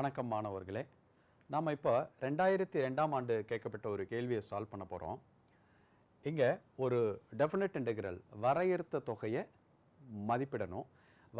வணக்கம் மாணவர்களே. நாம் இப்போ ரெண்டாயிரத்தி ரெண்டாம் ஆண்டு கேட்கப்பட்ட ஒரு கேள்வியை சால்வ் பண்ண போகிறோம் இங்கே ஒரு டெஃபினட் இன்டெக்ரல் வரையறுத்த தொகையை மதிப்பிடணும்.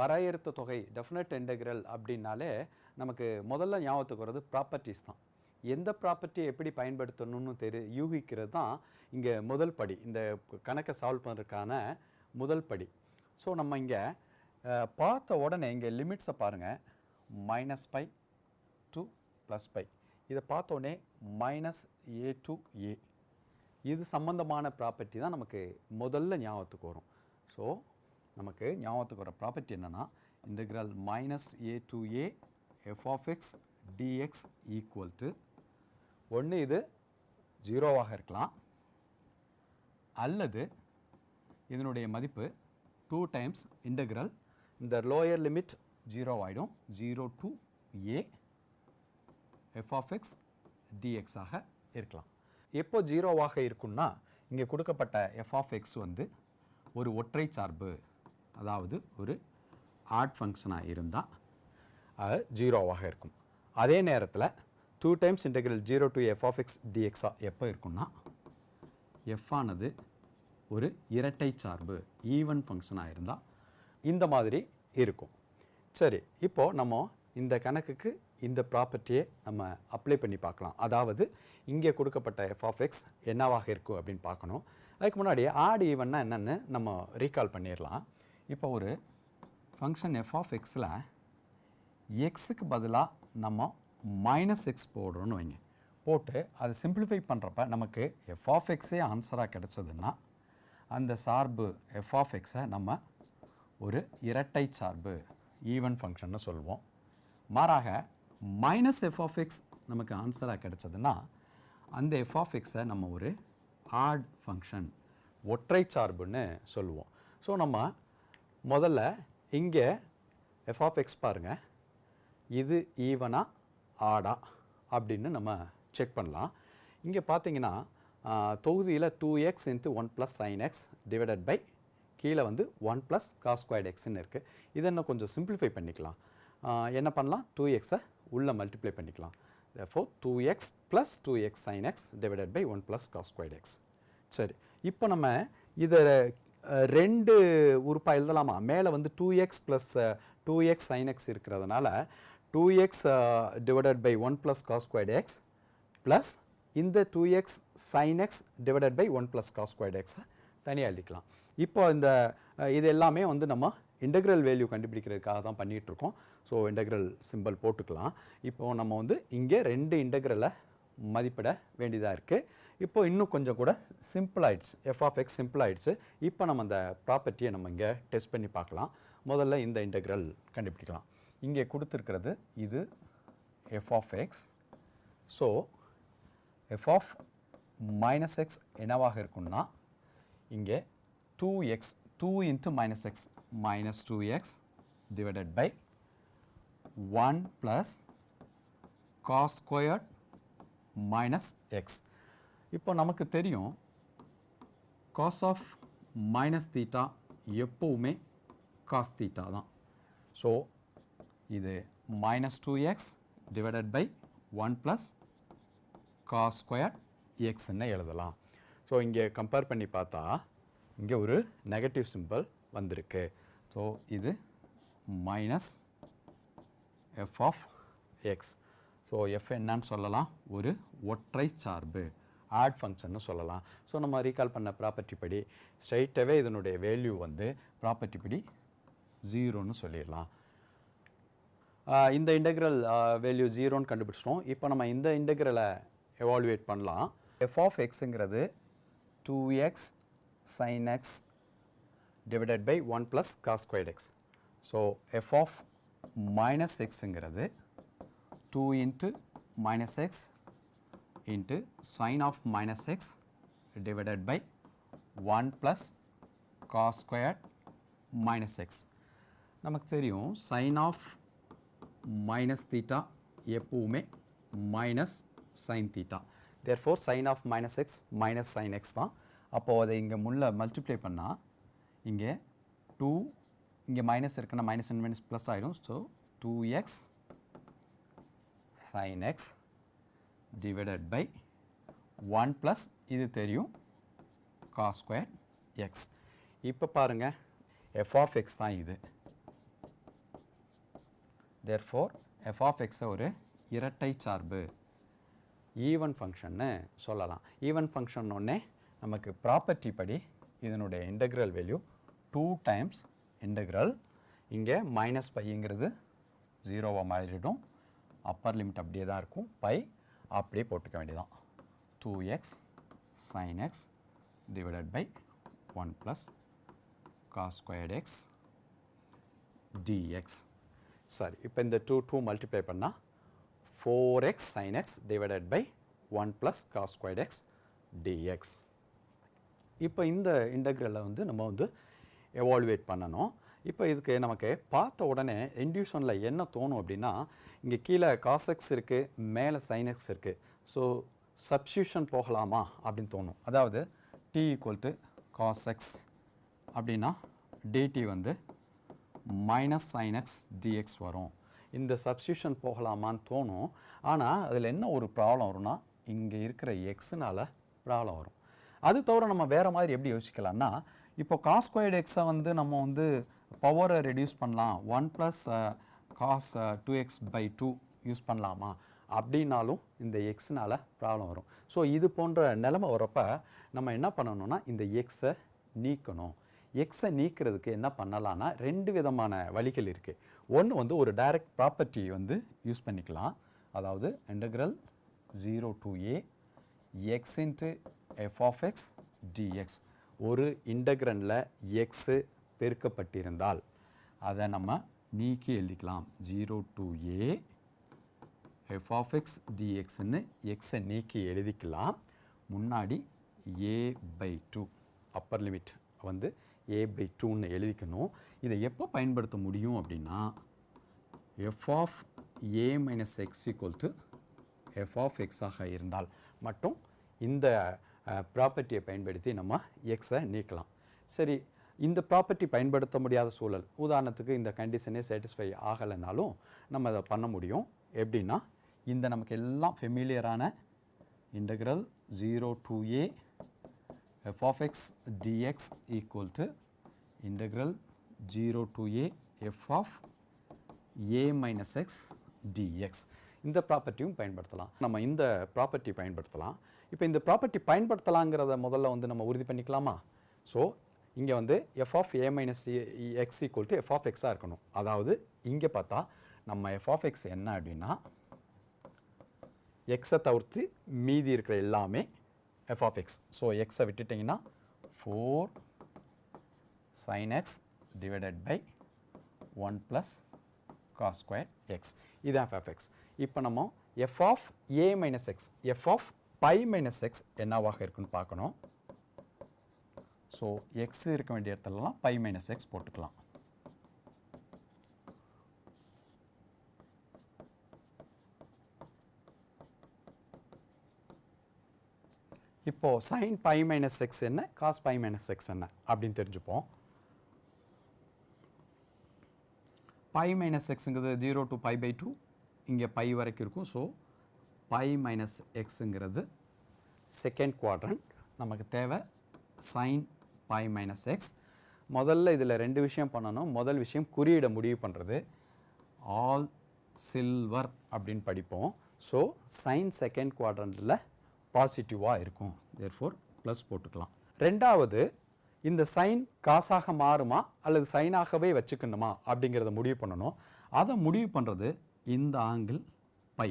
வரையறுத்த தொகை டெஃபினட் இன்டெக்ரல் அப்படின்னாலே நமக்கு முதல்ல ஞாபகத்துக்கு வர்றது ப்ராப்பர்ட்டிஸ் தான். எந்த ப்ராப்பர்ட்டியை எப்படி பயன்படுத்தணும்னு தெரி யூகிக்கிறது தான் இங்கே முதல் படி. இந்த கணக்கை சால்வ் பண்ணுறதுக்கான முதல் படி. ஸோ நம்ம இங்கே பார்த்த உடனே இங்கே லிமிட்ஸை பாருங்கள் minus pi to plus pi இதை பார்த்தோன்னே மைனஸ் ஏ டு ஏ இது சம்பந்தமான ப்ராப்பர்ட்டி தான் நமக்கு முதல்ல ஞாபகத்துக்கு வரும். ஸோ நமக்கு ஞாபகத்துக்கு வர ப்ராப்பர்ட்டி என்னென்னா integral minus a to a f of x dx equal to ஒன்று இது ஜீரோவாக இருக்கலாம். அல்லது இதனுடைய மதிப்பு டூ டைம்ஸ் இன்டெக்ரல் இந்த லோயர் லிமிட் ஜீரோ ஆகிடும் zero to a f of x dx ஆக இருக்கலாம். எப்போ ஜீரோவாக இருக்கும்னா இங்கே கொடுக்கப்பட்ட எஃப் ஆஃப் எக்ஸ் வந்து ஒரு ஒற்றை சார்பு அதாவது ஒரு ஆட் ஃபங்க்ஷனாக இருந்தால் அது ஜீரோவாக இருக்கும். அதே நேரத்தில் two times integral zero to f of x டிஎக்ஸாக எப்போ இருக்கும்னா எஃப் ஆனது ஒரு இரட்டை சார்பு ஈவன் ஃபங்க்ஷனாக இருந்தால் இந்த மாதிரி இருக்கும். சரி இப்போது நம்ம இந்த கணக்குக்கு இந்த ப்ராப்பர்ட்டியை நம்ம அப்ளை பண்ணி பார்க்கலாம். அதாவது இங்கே கொடுக்கப்பட்ட எஃப் ஆஃப் எக்ஸ் என்னவாக இருக்கும் அப்படின்னு பார்க்கணும். அதுக்கு முன்னாடி ஆட் ஈவன்னா என்னென்னு நம்ம ரீகால் பண்ணிடலாம். இப்போ ஒரு ஃபங்க்ஷன் எஃப் ஆஃப் எக்ஸில் எக்ஸுக்கு பதிலாக நம்ம மைனஸ் எக்ஸ் போடுறோன்னு வைங்க. போட்டு அதை சிம்பிளிஃபை பண்ணுறப்ப நமக்கு எஃப் ஆஃப் எக்ஸே ஆன்சராக கிடச்சதுன்னா அந்த சார்பு எஃப் ஆஃப் எக்ஸை நம்ம ஒரு இரட்டை சார்பு ஈவன் ஃபங்க்ஷன்னு சொல்லுவோம் மாறாக மைனஸ் எஃப் ஆஃப் எக்ஸ் நமக்கு ஆன்சராக கிடச்சதுன்னா அந்த எஃப் ஆஃப் எக்ஸை நம்ம ஒரு ஆட் ஃபங்க்ஷன் ஒற்றை சார்புன்னு சொல்லுவோம். ஸோ நம்ம முதல்ல இங்கே எஃப் ஆஃப் எக்ஸ் பாருங்கள் இது ஈவனா ஆடா அப்படின்னு நம்ம செக் பண்ணலாம். இங்கே பார்த்தீங்கன்னா தொகுதியில் two x into one plus sine x divided by கீழே வந்து ஒன் ப்ளஸ் காஸ் ஸ்கொயர்ட் எக்ஸ்ன்னு இருக்குது இதை இன்னும் கொஞ்சம் சிம்பிளிஃபை பண்ணிக்கலாம். என்ன பண்ணலாம்? டூ எக்ஸை உள்ளே மல்டிப்ளை பண்ணிக்கலாம். Therefore two x plus two x sine x divided by one plus cos squared x சரி இப்போ நம்ம இதை ரெண்டு உறுப்பாக எழுதலாமா? மேலே வந்து two x plus two x sine x இருக்கிறதுனால two x divided by one plus cos squared x plus இந்த two x sine x divided by one plus cos squared எக்ஸை தனியாக எழுதிக்கலாம். இப்போ இந்த இது எல்லாமே வந்து நம்ம இன்டெக்ரல் வேல்யூ கண்டுபிடிக்கிறதுக்காக தான் பண்ணிகிட்ருக்கோம் ஸோ இன்டெக்ரல் சிம்பிள் போட்டுக்கலாம். இப்போது நம்ம வந்து இங்கே ரெண்டு இன்டெக்ரலை மதிப்பிட வேண்டியதாக இருக்குது இப்போ இன்னும் கொஞ்சம் கூட சிம்பிள் ஆயிடுச்சு. எஃப் ஆஃப் எக்ஸ் சிம்பிள் ஆயிடுச்சு. இப்போ நம்ம அந்த ப்ராப்பர்ட்டியை நம்ம இங்கே டெஸ்ட் பண்ணி பார்க்கலாம். முதல்ல இந்த இன்டெக்ரல் கண்டுபிடிக்கலாம். இங்கே கொடுத்துருக்கிறது இது f of x so f of minus x என்னவாக இருக்கும்னா இங்கே two x two into minus x minus two x by by one plus cos minus minus x இப்போ நமக்கு தெரியும் காஸ் ஆஃப் மைனஸ் தீட்டா எப்போவுமே காஸ் தீட்டா தான். So இது minus two x by by one plus cos x எக்ஸ்ன்னு எழுதலாம். So இங்கே compare பண்ணி பார்த்தா இங்கே ஒரு நெகட்டிவ் சிம்பிள் வந்திருக்கு. ஸோ இது minus f of x so f என்னன்னு சொல்லலாம். ஒரு ஒற்றை சார்பு. ஆட் ஃபங்க்ஷன்னு சொல்லலாம். ஸோ நம்ம ரீகால் பண்ண ப்ராப்பர்ட்டி படி ஸ்ட்ரைட்டாகவே இதனுடைய வேல்யூ வந்து ப்ராப்பர்ட்டி படி ஜீரோன்னு சொல்லிடலாம். இந்த இன்டெக்ரல் வேல்யூ ஜீரோன்னு கண்டுபிடிச்சிட்டோம். இப்போ நம்ம இந்த இன்டெக்ரலை எவால்வேட் பண்ணலாம். F of எக்ஸுங்கிறது two x sine x divided by one plus cos squared x so f of minus எக்ஸுங்கிறது two into minus x into sine of minus x divided by one plus cos squared minus x நமக்கு தெரியும் sign of minus theta எப்பவுமே minus sine theta therefore sine of minus x minus sine x தான் அப்போது அதை இங்கே முள்ள multiply பண்ணால் இங்கே டூ இங்கே மைனஸ் இருக்குன்னா மைனஸ் அண்ட் மைனஸ் ப்ளஸ் ஆகிடும் so two x sine x divided by one plus இது தெரியும் கா ஸ்கொயர் எக்ஸ் இப்போ பாருங்கள் எஃப் ஆஃப் எக்ஸ் தான் இது. தேர் ஃபோர் எஃப் ஆஃப் எக்ஸை ஒரு இரட்டை சார்பு. ஈவன் ஃபங்க்ஷன்னு சொல்லலாம். ஈவன் ஃபங்க்ஷனோடன்னே நமக்கு ப்ராப்பர்ட்டி படி இதனுடைய integral value two times integral இங்கே மைனஸ் பைங்கிறது ஜீரோவாக மாறிடும். அப்பர் லிமிட் அப்படியே தான் இருக்கும். பை அப்படியே போட்டுக்க வேண்டியதான் two x sine x divided by one plus cos squared x dx sorry இப்போ இந்த டூ டூ மல்டிப்ளை பண்ணால் four x sine x divided by one plus cos squared x dx இப்போ இந்த இன்டெக்ரலை வந்து நம்ம வந்து எவால்வேட் பண்ணணும். இப்போ இதுக்கு நமக்கு பார்த்த உடனே இன்டியூஷனில் என்ன தோணும் அப்படின்னா இங்கே கீழே காசெக்ஸ் இருக்குது மேலே சைனெக்ஸ் இருக்குது ஸோ சப்ஸ்டியூஷன் போகலாமா அப்படின்னு தோணும். அதாவது டி ஈக்குவல் டு காசெக்ஸ் அப்படின்னா டிடி வந்து மைனஸ் சைனெக்ஸ் டிஎக்ஸ் வரும். இந்த சப்ஸ்டியூஷன் போகலாமான்னு தோணும். ஆனால் அதில் என்ன ஒரு ப்ராப்ளம் வரும்னா இங்கே இருக்கிற எக்ஸுனால் ப்ராப்ளம் வரும். அது தவிர நம்ம வேறு மாதிரி எப்படி யோசிக்கலாம்னா இப்போ காஸ் ஸ்கொயர்டு எக்ஸை வந்து நம்ம வந்து பவரை ரெடியூஸ் பண்ணலாம். One plus cos two x by two use பண்ணலாமா? அப்படின்னாலும் இந்த எக்ஸ்னால் ப்ராப்ளம் வரும். ஸோ இது போன்ற நிலைமை வரப்ப நம்ம என்ன பண்ணணும்னா இந்த எக்ஸை நீக்கணும். எக்ஸை நீக்கிறதுக்கு என்ன பண்ணலாம்னா ரெண்டு விதமான வழிகள் இருக்குது ஒன்று வந்து ஒரு டைரக்ட் ப்ராப்பர்ட்டி வந்து யூஸ் பண்ணிக்கலாம். அதாவது integral zero to a x into f of x dx ஒரு இன்டகிரனில் எக்ஸு பெருக்கப்பட்டிருந்தால் அதை நம்ம நீக்கி எழுதிக்கலாம். Zero to a f of x டிஎக்ஸ்ன்னு எக்ஸை நீக்கி எழுதிக்கலாம். முன்னாடி a by two upper limit வந்து ஏ பை டூன்னு எழுதிக்கணும். இதை எப்போ பயன்படுத்த முடியும் அப்படின்னா f of a minus x equal to f of எக்ஸாக இருந்தால் மட்டும் இந்த ப்ராப்பர்ட்டியை பயன்படுத்தி நம்ம எக்ஸை நீக்கலாம். சரி இந்த ப்ராப்பர்ட்டி பயன்படுத்த முடியாத சூழல் உதாரணத்துக்கு இந்த கண்டிஷனே சாட்டிஸ்ஃபை ஆகலைனாலும் நம்ம அதை பண்ண முடியும். எப்படின்னா இந்த நமக்கு எல்லாம் ஃபெமிலியரான integral zero to a f dx x dx zero to a 0 to a f of a இந்த ப்ராப்பர்ட்டியும் பயன்படுத்தலாம். நம்ம இந்த ப்ராப்பர்ட்டி பயன்படுத்தலாம். இப்போ இந்த ப்ராப்பர்ட்டி பயன்படுத்தலாங்கிறத முதல்ல வந்து நம்ம உறுதி பண்ணிக்கலாமா? ஸோ இங்கே வந்து f of a minus x equal to f of எக்ஸாக இருக்கணும். அதாவது இங்கே பார்த்தா நம்ம எஃப் ஆஃப் எக்ஸ் என்ன அப்படின்னா எக்ஸை தவிர்த்து மீதி இருக்கிற எல்லாமே எஃப் ஆஃப் எக்ஸ் ஸோ எக்ஸை விட்டுட்டிங்கன்னா four sine x divided by one plus cos square x இதுதான் f of x இப்போ நம்ம f of a minus x f of pi minus x என்னவாக இருக்குன்னு பார்க்கணும். ஸோ எக்ஸ் இருக்க வேண்டிய இடத்துலலாம் பை மைனஸ் எக்ஸ் போட்டுக்கலாம். இப்போது சைன் பை மைனஸ் எக்ஸ் என்ன காஸ் பை மைனஸ் எக்ஸ் என்ன அப்படின்னு தெரிஞ்சுப்போம். Pi minus எக்ஸுங்கிறது zero to pi by two இங்கே பை வரைக்கும் இருக்கும். ஸோ பை மைனஸ் எக்ஸுங்கிறது செகண்ட் குவாட்ரண்ட் நமக்கு தேவை சைன் பை மைனஸ் எக்ஸ் முதல்ல இதில் ரெண்டு விஷயம் பண்ணணும். முதல் விஷயம் குறியீடை முடிவு பண்ணுறது ஆல் சில்வர் அப்படின்னு படிப்போம். ஸோ சைன் செகண்ட் குவாட்ரண்ட்டில் பாசிட்டிவாக இருக்கும். தேர்ஃபோர் ப்ளஸ் போட்டுக்கலாம். ரெண்டாவது இந்த சைன் காசாக மாறுமா அல்லது சைனாகவே வச்சுக்கணுமா அப்படிங்கிறத முடிவு பண்ணணும். அதை முடிவு பண்ணுறது இந்த ஆங்கிள் பை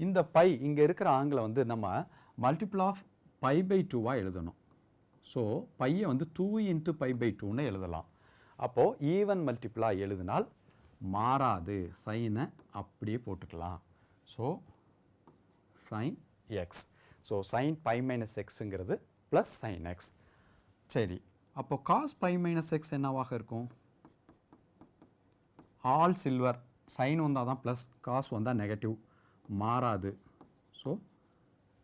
இந்த பை இங்கே இருக்கிற ஆங்கிளை வந்து நம்ம மல்டிபிள் ஆஃப் பை பை டூவாக எழுதணும். ஸோ பையை வந்து டூ இன்ட்டு பை பை டூன்னு எழுதலாம். அப்போது ஈவன் மல்டிபிளாக எழுதினால் மாறாது. சைனை அப்படியே போட்டுக்கலாம். So sine x so sine pi minus எக்ஸுங்கிறது plus sine x சரி. அப்போ காஸ் பை மைனஸ் எக்ஸ் என்னவாக இருக்கும்? ஆல் சில்வர் சைன் வந்தால் தான் ப்ளஸ் காஸ் வந்தால் நெகட்டிவ் மாறாது. ஸோ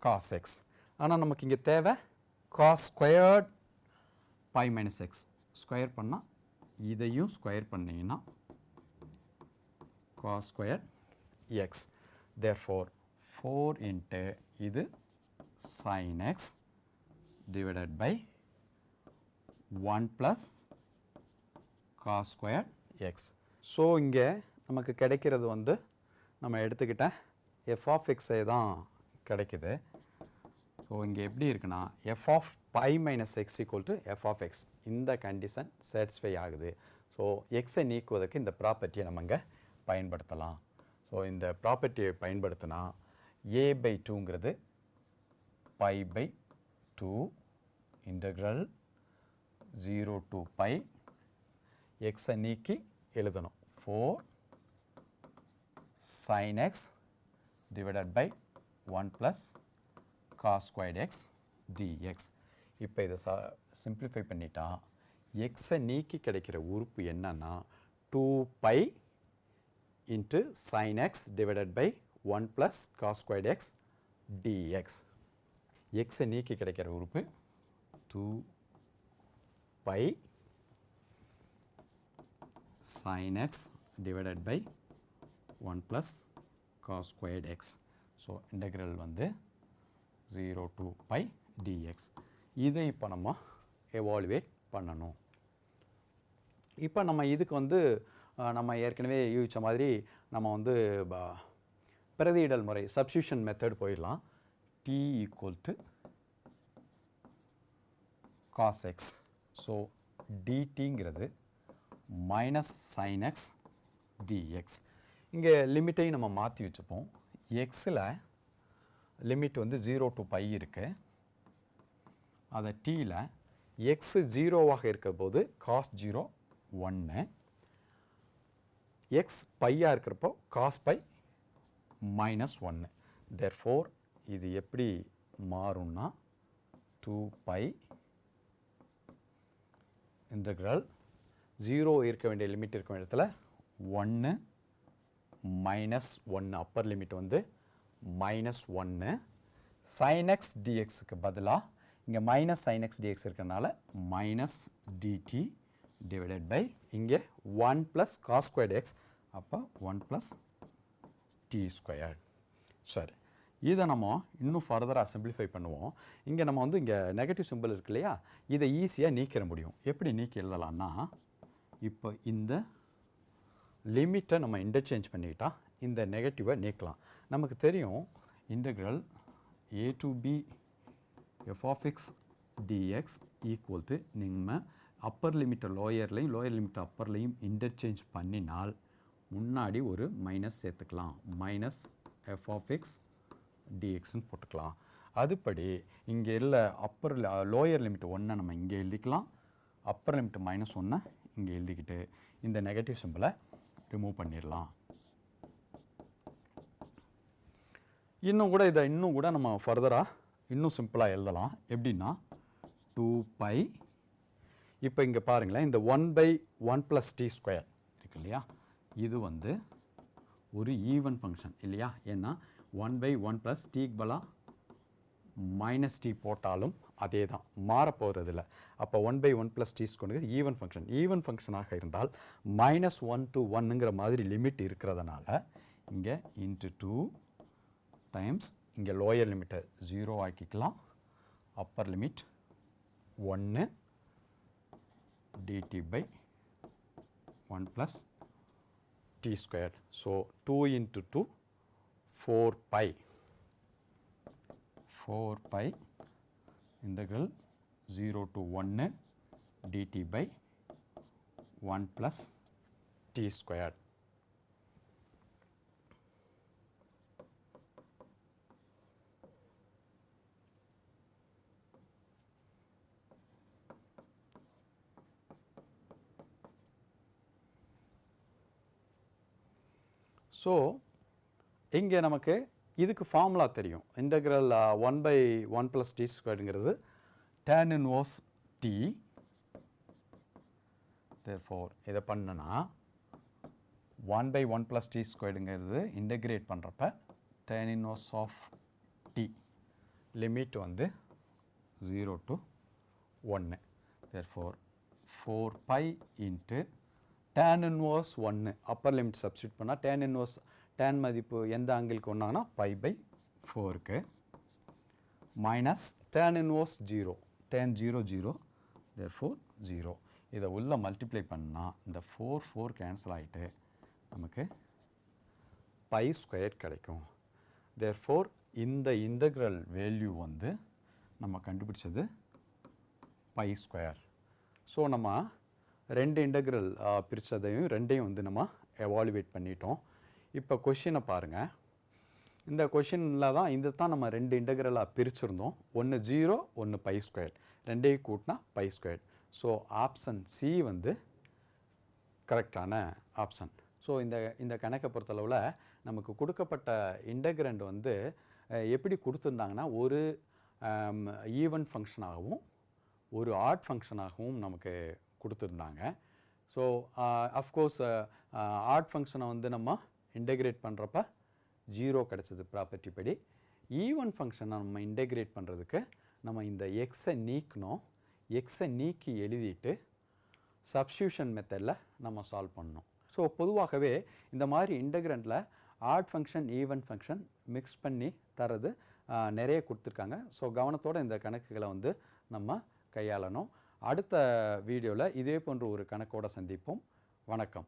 காஸ் எக்ஸ் ஆனால் நமக்கு இங்கே தேவை cos squared pi minus x square பண்ணால் இதையும் ஸ்கொயர் பண்ணிங்கன்னா cos square x therefore four into இது sine x divided by 1 plus cos square x. So இங்கே நமக்கு கிடைக்கிறது வந்து நம்ம எடுத்துக்கிட்ட எஃப் ஆஃப் எக்ஸை தான் கிடைக்குது. ஸோ இங்கே எப்படி இருக்குன்னா f of pi minus x equal to f of x இந்த கண்டிஷன் சாட்டிஸ்ஃபை ஆகுது. ஸோ எக்ஸை நீக்குவதற்கு இந்த ப்ராப்பர்ட்டியை நம்ம இங்கே பயன்படுத்தலாம். ஸோ இந்த ப்ராப்பர்ட்டியை பயன்படுத்தினா a by டூங்கிறது pi by two integral zero to pi எக்ஸை நீக்கி எழுதணும். Four sin x divided by 1 plus cos squared x dx. இப்போ இதை ச சிம்பிளிஃபை பண்ணிட்டா எக்ஸை நீக்கி கிடைக்கிற உறுப்பு என்னன்னா two pi into sine x divided by one plus cos squared x dx எக்ஸை நீக்கி கிடைக்கிற உறுப்பு two pi sin x divided by 1 plus cos squared x. So integral வந்து 0 to pi dx. இதை இப்போ நம்ம evaluate பண்ணணும் இப்போ நம்ம இதுக்கு வந்து அஹ், நம்ம ஏற்கனவே யூகிச்ச மாதிரி நம்ம வந்து ப- பிரதியிடல் முறை substitution மெத்தட் போயிடலாம் t equal to cos x. So டிடிங்கிறது minus sine x dx இங்கே லிமிட்டையும் நம்ம மாற்றி வச்சுப்போம். எக்ஸில் லிமிட் வந்து ஜீரோ டு பை இருக்குது அதை டீயில் எக்ஸ் ஜீரோவாக இருக்கிற போது காஸ் ஜீரோ ஒன்று எக்ஸ் பையாக இருக்கிறப்போ காஸ் பை மைனஸ் ஒன்று தேர் ஃபோர் இது எப்படி மாறும்னா டூ பை இன்டெக்ரல். ஜீரோ இருக்க வேண்டிய லிமிட் இருக்க வேண்டிய இடத்துல ஒன்று மைனஸ் ஒன்று அப்பர் லிமிட் வந்து மைனஸ் ஒன்று சைனெக்ஸ் டிஎக்ஸுக்கு பதிலாக இங்கே மைனஸ் சைனெக்ஸ் டிஎக்ஸ் இருக்கிறனால மைனஸ் டிடி டிவைடட் பை இங்கே one plus cos squared x அப்போ ஒன் ப்ளஸ் டி ஸ்கொயர் சரி. இதை நம்ம இன்னும் ஃபர்தராக சிம்பிளிஃபை பண்ணுவோம். இங்கே நம்ம வந்து இங்கே நெகட்டிவ் சிம்பிள் இருக்கு இல்லையா? இதை ஈஸியாக நீக்கிற முடியும். எப்படி நீக்கி எழுதலாம்னா இப்போ இந்த லிமிட்டை நம்ம இன்டர்சேஞ்ச் பண்ணிக்கிட்டா இந்த நெகட்டிவை நீக்கலாம். நமக்கு தெரியும் integral a to b f of x dx equal to நீங்கள் அப்பர் லிமிட்டை லோயர்லையும் லோயர் லிமிட்டை அப்பர்லையும் இன்டர்சேஞ்ச் பண்ணினால் முன்னாடி ஒரு மைனஸ் சேர்த்துக்கலாம். மைனஸ் எஃப் ஆஃப் எக்ஸ் டிஎக்ஸ்னு போட்டுக்கலாம். அதுபடி இங்கே இல்லை அப்பர் லோயர் லிமிட் ஒன்றை நம்ம இங்கே எழுதிக்கலாம். அப்பர் லிமிட் மைனஸ் ஒன்றை இங்கே எழுதிக்கிட்டு இந்த நெகட்டிவ் சிம்பிளை ரிமூவ் பண்ணிடலாம். இன்னும் கூட இதை இன்னும் கூட நம்ம ஃபர்தராக இன்னும் சிம்பிளாக எழுதலாம். எப்படின்னா டூ பை இப்போ இங்கே பாருங்களேன் இந்த one by one plus t square இருக்கு இல்லையா? இது வந்து ஒரு ஈவன் ஃபங்க்ஷன் இல்லையா? ஏன்னா ஒன் பை ஒன் ப்ளஸ் டீக்கு பலா மைனஸ் டி போட்டாலும் அதே தான் மாறப்போகிறது இல்லை அப்போ one by one plus t squared even function even ஃபங்க்ஷனாக இருந்தால் மைனஸ் ஒன் டு ஒன்னுங்கிற மாதிரி லிமிட் இருக்கிறதுனால இங்கே இன்ட்டு டூ டைம்ஸ் இங்கே லோயர் லிமிட்டை ஜீரோ ஆக்கிக்கலாம். அப்பர் லிமிட் ஒன்று dt by one plus t square so two into two 4 pi. 4 pi integral 0 to 1 dt by 1 plus t squared. So இங்கே நமக்கு இதுக்கு ஃபார்முலா தெரியும். Integral one by one plus t ஸ்கொயருங்கிறது tan inverse t four இதை பண்ணுனா one by one plus t ஸ்கொயர்டுங்கிறது integrate பண்ணுறப்ப tan inverse of t limit வந்து zero to ஒன்று therefore pi into tan inverse ஒன்று அப்பர் லிமிட் சப்ஸ்டியூட் பண்ணால் tan inverse tan மதிப்பு எந்த ஆங்கிளுக்கு ஒன்றாங்கன்னா பை பை ஃபோருக்கு minus tan inverse zero tan zero zero therefore zero இதை உள்ளே மல்டிப்ளை பண்ணால் இந்த ஃபோர் ஃபோர் கேன்சல் ஆகிட்டு நமக்கு பை ஸ்கொயர் கிடைக்கும். தேர் ஃபோர் இந்த இன்டகிரல் வேல்யூ வந்து நம்ம கண்டுபிடிச்சது பை ஸ்கொயர் ஸோ நம்ம ரெண்டு இன்டகிரல் பிரித்ததையும் ரெண்டையும் வந்து நம்ம எவாலுவேட் பண்ணிட்டோம். இப்போ கொஷினை பாருங்கள் இந்த கொஷினில் தான் இந்த தான் நம்ம ரெண்டு இன்டகிரலாக பிரிச்சிருந்தோம். ஒன்று ஜீரோ ஒன்று பை ஸ்கொயர் ரெண்டையும் கூட்டினா pi square so option C வந்து கரெக்டான ஆப்ஷன் ஸோ இந்த இந்த கணக்கை பொறுத்தளவில் நமக்கு கொடுக்கப்பட்ட இன்டகிரண்ட் வந்து எப்படி கொடுத்துருந்தாங்கன்னா ஒரு ஈவன் ஃபங்க்ஷனாகவும் ஒரு ஆட் ஃபங்க்ஷனாகவும் நமக்கு கொடுத்துருந்தாங்க. ஸோ அஃப்கோர்ஸ் ஆட் ஃபங்க்ஷனை வந்து நம்ம இன்டகிரேட் பண்ணுறப்ப ஜீரோ கிடச்சது ப்ராப்பர்ட்டி படி. E ஈவன் ஃபங்க்ஷனை நம்ம இன்டகிரேட் பண்ணுறதுக்கு நம்ம இந்த எக்ஸை நீக்கணும். எக்ஸை நீக்கி எழுதிட்டு சப்ஸ்டியூஷன் மெத்தடில் நம்ம சால்வ் பண்ணணும். ஸோ பொதுவாகவே இந்த மாதிரி இன்டகிரண்ட்டில் odd function even function mix பண்ணி தரது நிறைய கொடுத்துருக்காங்க. ஸோ கவனத்தோட இந்த கணக்குகளை வந்து நம்ம கையாளணும். அடுத்த வீடியோவில் இதே போன்ற ஒரு கணக்கோட சந்திப்போம். வணக்கம்.